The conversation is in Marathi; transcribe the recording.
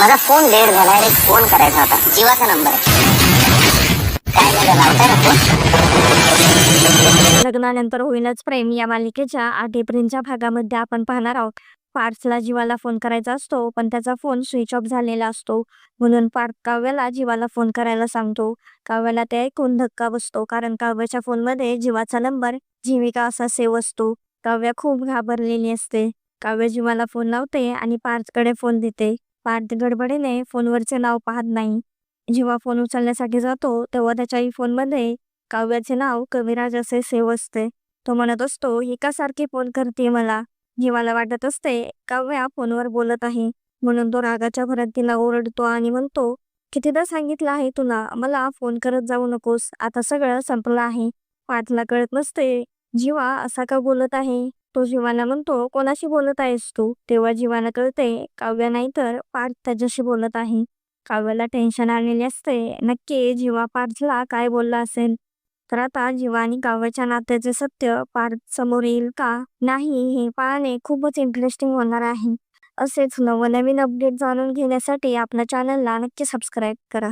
माझा फोन लेट झाला एक फोन करायचा होता. जीवाचा नंबर काय झालं ना फोन. लग्नानंतर होईलच प्रेम. या मालिकेच्या आठ एप्रिलच्या भागामध्ये आपण पाहणार आहोत. पार्थला जीवाला फोन करायचा असतो पण त्याचा फोन स्विच ऑफ झालेला असतो. म्हणून पार्थ काव्याला जीवाला फोन करायला सांगतो. काव्याला ते ऐकून धक्का बसतो कारण काव्याच्या फोनमध्ये जीवाचा नंबर जीविका असा सेव असतो. काव्या खूप घाबरलेली असते. काव्य जीवाला फोन लावते आणि पार्थकडे फोन देते. पार्थ गडबडीने फोनवरचे नाव पाहत नाही. जेव्हा फोन उचलण्यासाठी जातो तेव्हा त्याच्याही फोनमध्ये काव्याचे नाव कविराज असे सेव असते. तो म्हणत असतो ही का सारखी फोन करते मला? जीवाला वाटत असते काव्या फोनवर बोलत आहे म्हणून तो रागाच्या भरात तिला ओरडतो आणि म्हणतो कितीदा सांगितलं आहे तुला मला फोन करत जाऊ नकोस. आता सगळं संपलं आहे. पाठला कळत नसते. जीवा असा का बोलत आहे? तो जीवाला म्हणतो कोणाशी बोलत आहेस तू? तेव्हा जीवाला कळते काव्या नाही तर पार्थ त्याच्याशी बोलत आहे. काव्याला टेन्शन आलेले असते नक्की जीवा पार्थला काय बोलला असेल? तर आता जीवा आणि काव्याच्या नात्याचे सत्य पार्थ समोर येईल का? नाही हे पाहणे खूपच इंटरेस्टिंग होणार आहे. असेच नवनवीन अपडेट जाणून घेण्यासाठी आपल्या चॅनलला नक्की सबस्क्राईब करा.